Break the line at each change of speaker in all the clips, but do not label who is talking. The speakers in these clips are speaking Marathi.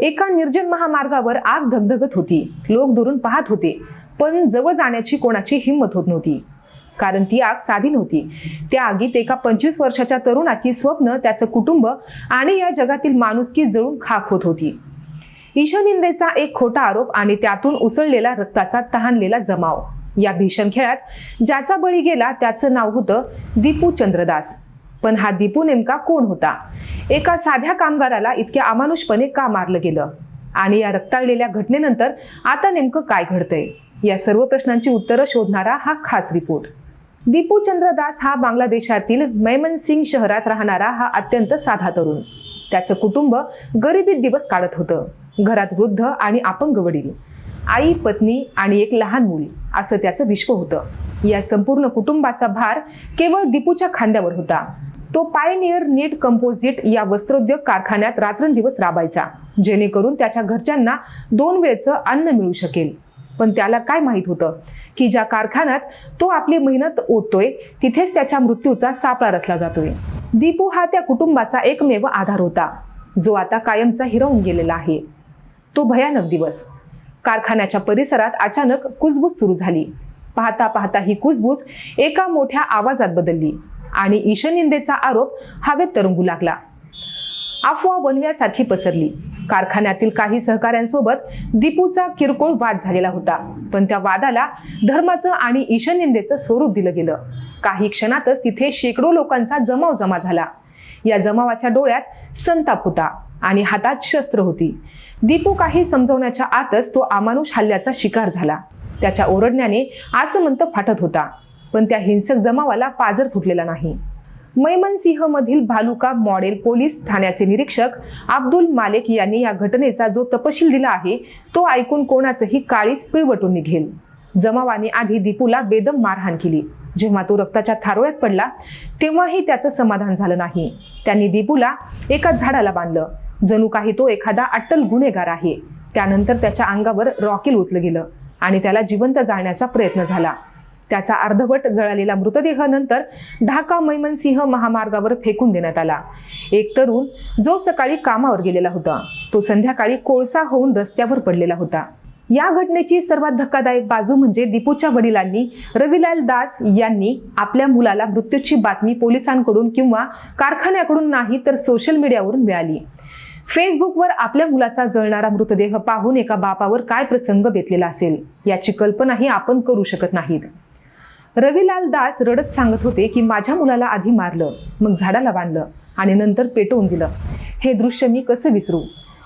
एका निर्जन महामार्गावर आग धगधगत होती. लोक दुरून पाहत होते पण जवळ जाण्याची कोणाची हिंमत होत नव्हती. कारण ती आग साधी नव्हती. त्या आगीत एका पंचवीस वर्षाच्या तरुणाची स्वप्न त्याचं कुटुंब आणि या जगातील माणुसकी जळून खाक होत होती. ईशनिंदेचा एक खोटा आरोप आणि त्यातून उसळलेला रक्ताचा तहानलेला जमाव. या भीषण खेळात ज्याचा बळी गेला त्याचं नाव होतं दीपू चंद्रदास. पण हा दीपू नेमका कोण होता? एका साध्या कामगाराला इतक्या अमानुषपणे का मारलं गेलं? आणि या रक्ताळलेल्या घटनेनंतर आता नेमकं काय घडतंय? या सर्व प्रश्नांची उत्तरं शोधणारा हा खास रिपोर्ट. दीपू चंद्रदास हा बांगलादेशातील मैमनसिंग शहरात राहणारा हा अत्यंत साधा तरुण. त्याचं कुटुंब गरिबीत दिवस काढत होतं. घरात वृद्ध आणि अपंग वडील. आई पत्नी आणि एक लहान मूल असं त्याचं विश्व होतं. या संपूर्ण कुटुंबाचा भार केवळ दीपूच्या खांद्यावर होता. तो पायनियर नीट कंपोजिट या वस्त्रोद्योग कारखान्यात रात्रंदिवस राबायचा. जेणेकरून त्याच्या घरच्यांना दोन वेळचं अन्न मिळू शकेल. पण त्याला काय माहीत होतं? की ज्या कारखान्यात तो आपली मेहनत ओततोय तिथेच त्याच्या मृत्यूचा सापळा रचला जातोय. दीपू हा त्या कुटुंबाचा एकमेव आधार होता जो आता कायमचा हिरावून गेलेला आहे. तो भयानक दिवस. कारखान्याच्या परिसरात अचानक कुजबूज सुरू झाली. पाहता पाहता ही कुजबूज एका मोठ्या आवाजात बदलली. आणि ईशनिंदेचा आरोप हवेत तरंगू लागला. अफवा बनव्यासारखी पसरली. कारखान्यातील काही सहकाऱ्यांसोबत दीपूचा किरकोळ वाद झालेला होता. पण त्या वादाला धर्माचं आणि ईशनिंदेचं स्वरूप दिलं गेलं. काही क्षणातच तिथे शेकडो लोकांचा जमाव जमा झाला. या जमावाच्या डोळ्यात संताप होता आणि हातात शस्त्र होती. दीपू काही समजवण्याच्या आतच तो अमानुष हल्ल्याचा शिकार झाला. त्याच्या ओरडण्याने आसमंत फाटत होता. पण त्या हिंसक जमावाला पाजर फुटलेला नाही. मैमनसिंह मधील भालुका मॉडेल पोलीस ठाण्याचे निरीक्षक अब्दुल मालेक यांनी या घटनेचा जो तपशील दिला आहे तो ऐकून कोणाचंही काळीच पिळवटून निघेल. जमावाने आधी दीपूला बेदम मारहाण केली. जेव्हा तो रक्ताच्या थारोळ्यात पडला तेव्हाही त्याचं समाधान झालं नाही. त्यांनी दीपूला एका झाडाला बांधलं. जणू काही तो एखादा अट्टल गुन्हेगार आहे. त्यानंतर त्याच्या अंगावर रॉकेल ओतलं गेलं आणि त्याला जिवंत जाळण्याचा प्रयत्न झाला. त्याचा अर्धवट जळालेला मृतदेह नंतर ढाका मैमनसिंह महामार्गावर फेकून देण्यात आला. एक तरुण जो सकाळी कामावर गेलेला होता तो संध्याकाळी कोळसा होऊन रस्त्यावर पडलेला होता. या घटनेची सर्वात धक्कादायक बाजू म्हणजे दीपूच्या वडिलांनी रविलाल दास यांनी आपल्या मुलाला मृत्यूची बातमी पोलिसांकडून किंवा कारखान्याकडून नाही तर सोशल मीडियावरून मिळाली. फेसबुकवर आपल्या मुलाचा जळणारा मृतदेह पाहून एका बापावर काय प्रसंग बेतलेला असेल याची कल्पनाही आपण करू शकत नाहीत. रविलाल दास रडत सांगत होते की माझ्या मुलाला आधी मारलं मग झाडाला बांधलं आणि नंतर पेटवून दिलं. हे दृश्य मी कसं विसरू?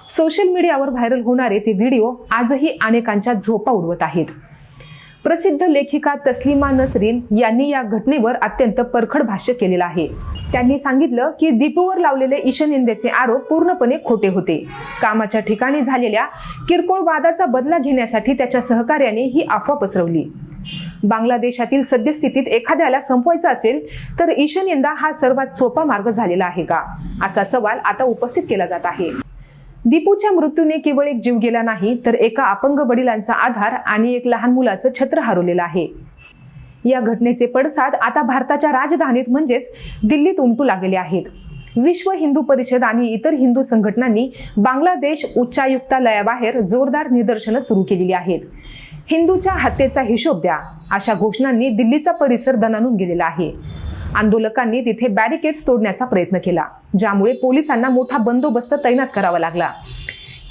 सोशल मीडियावर व्हायरल होणारे ते व्हिडिओ आजही अनेकांच्या झोपा उडवत आहेत. प्रसिद्ध लेखिका तस्लिमा नसरीन यांनी या घटनेवर अत्यंत परखड भाष्य केलेलं आहे. त्यांनी सांगितलं की दीपूवर लावलेले ईशनिंदेचे आरोप पूर्णपणे खोटे होते. कामाच्या ठिकाणी झालेल्या किरकोळ वादाचा बदला घेण्यासाठी त्याच्या सहकार्याने ही अफवा पसरवली. बांगलादेशातील सद्यस्थितीत एखाद्याला संपवायचं असेल तर ईशनिंदा हा सर्वात सोपा मार्ग झालेला आहे का? असा सवाल आता उपस्थित केला जात आहे. दीपूच्या मृत्यूने केवळ एक जीव गेला नाही तर एका अपंग वडिलांचा आधार आणि एक लहान मुलाचं छत्र हरवलेलं आहे. या घटनेचे पडसाद आता भारताच्या राजधानीत म्हणजेच दिल्लीत उमटू लागलेले आहेत. विश्व हिंदू परिषद आणि इतर हिंदू संघटनांनी बांगलादेश उच्चायुक्तालयाबाहेर जोरदार निदर्शनं सुरू केलेली आहेत. हिंदूच्या हत्येचा हिशोब द्या. अशा घोषणांनी दिल्लीचा परिसर दणानून गेलेला आहे. आंदोलकांनी तिथे बॅरिकेड्स तोडण्याचा प्रयत्न केला ज्यामुळे पोलिसांना मोठा बंदोबस्त तैनात करावा लागला.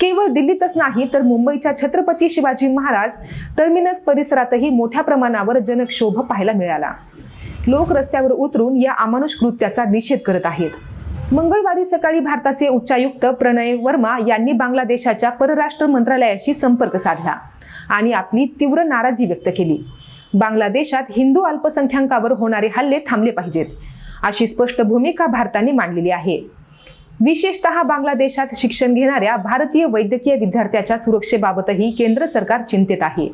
केवळ दिल्लीतच नाही तर मुंबईच्या छत्रपती शिवाजी महाराज टर्मिनस परिसरातही मोठ्या प्रमाणावर जनक्षोभ पाहायला मिळाला. लोक रस्त्यावर उतरून या अमानुष कृत्याचा निषेध करत आहेत. मंगळवारी सकाळी भारताचे उच्चायुक्त प्रणय वर्मा यांनी बांगलादेशाच्या परराष्ट्र मंत्रालयाशी संपर्क साधला आणि आपली तीव्र नाराजी व्यक्त केली. बांगलादेशात हिंदू अल्पसंख्याकावर होणारे हल्ले थांबले पाहिजेत अशी स्पष्ट भूमिका भारताने मांडलेली आहे. विशेषतः बांगलादेशात शिक्षण घेणाऱ्या भारतीय वैद्यकीय विद्यार्थ्याच्या सुरक्षेबाबतही केंद्र सरकार चिंतेत आहे.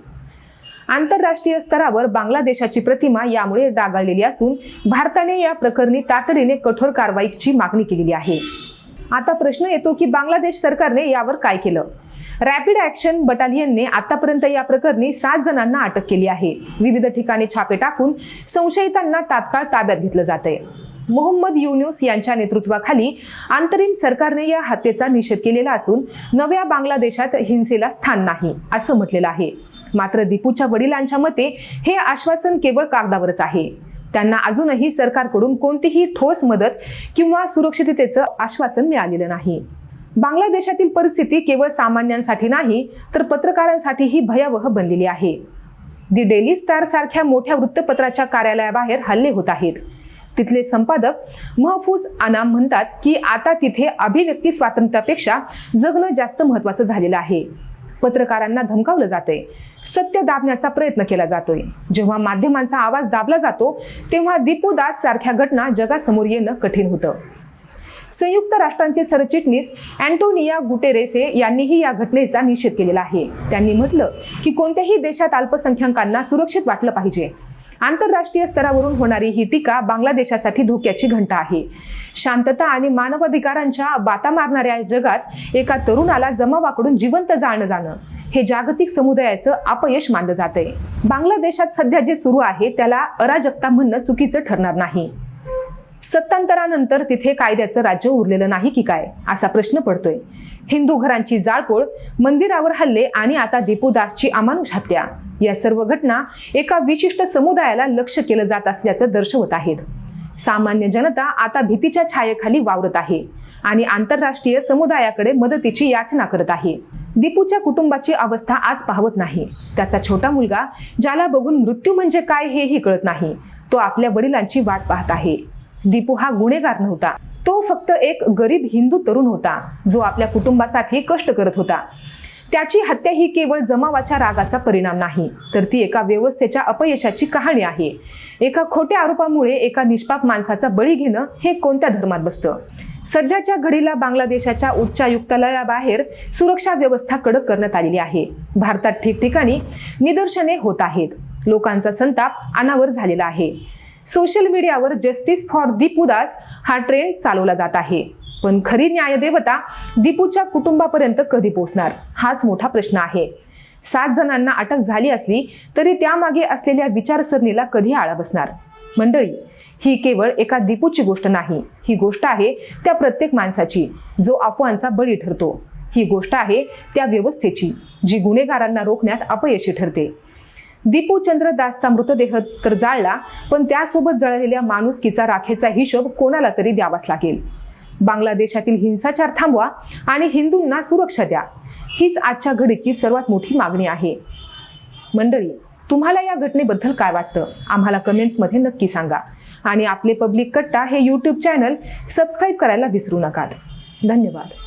आंतरराष्ट्रीय स्तरावर बांगलादेशाची प्रतिमा यामुळे डागाळलेली असून भारताने या प्रकरणी तातडीने कठोर कारवाईची मागणी केलेली आहे. आता प्रश्न येतो की बांगलादेश सरकारने यावर काय केलं? रॅपिड ऍक्शन बटालियनने आतापर्यंत या प्रकरणी सात जणांना अटक केली आहे. विविध ठिकाणी छापे टाकून संशयितांना तात्काळ ताब्यात घेतलं जात आहे मोहम्मद युनुस यांच्या नेतृत्वाखाली अंतरिम सरकारने या हत्येचा निषेध केलेला असून नव्या बांगलादेशात हिंसेला स्थान नाही असं म्हटलेलं आहे. मात्र दीपूच्या वडिलांच्या मते हे आश्वासन केवळ कागदावरच आहे. त्यांना अजूनही सरकारकडून कोणतीही ठोस मदत किंवा सुरक्षिततेचं आश्वासन मिळालेलं नाही. बांगलादेशातील परिस्थिती केवळ सामान्यांसाठी नाही तर पत्रकारांसाठीही भयावह बनलेली आहे. दी डेली स्टार सारख्या मोठ्या वृत्तपत्राच्या कार्यालयाबाहेर हल्ले होत आहेत. तिथले संपादक महफूज अनाम म्हणतात की आता तिथे अभिव्यक्ती स्वातंत्र्यापेक्षा जगणं जास्त महत्वाचं झालेलं आहे. पत्रकारांना धमकावलं जातंय. सत्य दाबण्याचा प्रयत्न केला जातोय. जेव्हा माध्यमांचा आवाज दाबला जातो तेव्हा दीपू दास सारख्या घटना जगासमोर येणं कठीण होतं. संयुक्त राष्ट्रांचे सरचिटणीस अँटोनिया गुटेरेसे यांनीही या घटनेचा निषेध केलेला आहे. त्यांनी म्हटलं की कोणत्याही देशात अल्पसंख्याकांना सुरक्षित वाटलं पाहिजे. आंतरराष्ट्रीय स्तरावरून होणारी ही टीका बांगलादेशासाठी धोक्याची घंटा आहे. शांतता आणि मानवाधिकारांच्या बाता मारणाऱ्या जगात एका तरुणाला जमावाकडून जिवंत जाणं जाणं हे जागतिक समुदायाचं अपयश मानलं जातंय. बांगलादेशात सध्या जे सुरू आहे त्याला अराजकता म्हणणं चुकीचं ठरणार नाही. सत्तांतरानंतर तिथे कायद्याचं राज्य उरलेलं नाही की काय असा प्रश्न पडतोय. हिंदू घरांची जाळपोळ मंदिरावर हल्ले आणि आता दीपूदासची अमानुष हत्या या सर्व घटना एका विशिष्ट समुदायाला लक्ष केलं जात असल्याचं दर्शवत आहेत. सामान्य जनता आता भीतीच्या छायेखाली वावरत आहे आणि आंतरराष्ट्रीय समुदायाकडे मदतीची याचना करत आहे. दीपूच्या कुटुंबाची अवस्था आज पाहवत नाही. त्याचा छोटा मुलगा ज्याला बघून मृत्यू म्हणजे काय हेही कळत नाही तो आपल्या वडिलांची वाट पाहत आहे. दीपू हा गुन्हेगार नव्हता. तो फक्त एक गरीब हिंदू तरुण होता जो आपल्या कुटुंबासाठी कष्ट करत होता. त्याची हत्या ही केवळ जमावाच्या रागाचा परिणाम नाही तर ती एका व्यवस्थेच्या अपयशाची कहाणी आहे. एका खोट्या आरोपामुळे एका निष्पाप माणसाचा बळी घेणं हे कोणत्या धर्मात बसतं? सध्याच्या घडीला बांगलादेशाच्या उच्चायुक्तालयाबाहेर सुरक्षा व्यवस्था कडक करण्यात आलेली आहे. भारतात ठिकठिकाणी निदर्शने होत आहेत. लोकांचा संताप अनावर झालेला आहे. सोशल मीडियावर जस्टिस फॉर दीपुदास हा ट्रेंड चालवला जात आहे. पण खरी न्यायदेवता दीपूच्या कुटुंबापर्यंत कधी पोहोचणार हाच मोठा प्रश्न आहे. सात जणांना अटक झाली असली तरी त्यामागे असलेल्या विचारसरणीला कधी आळा बसणार? मंडळी ही केवळ एका दीपूची गोष्ट नाही. ही गोष्ट आहे त्या प्रत्येक माणसाची. जो अफवांचा बळी ठरतो. ही गोष्ट आहे त्या व्यवस्थेची जी गुन्हेगारांना रोखण्यात अपयशी ठरते. दीपू चंद्र दासचा मृतदेह तर जाळला पण त्यासोबत जळलेल्या माणुसकीचा राखेचा हिशोब कोणाला तरी द्यावाच लागेल. बांगलादेशातील हिंसाचार थांबवा आणि हिंदूंना सुरक्षा द्या. हीच आजच्या घडीची सर्वात मोठी मागणी आहे. मंडळी तुम्हाला या घटनेबद्दल काय वाटतं? आम्हाला कमेंट्समध्ये नक्की सांगा. आणि आपले पब्लिक कट्टा हे यूट्यूब चॅनल सबस्क्राईब करायला विसरू नका धन्यवाद.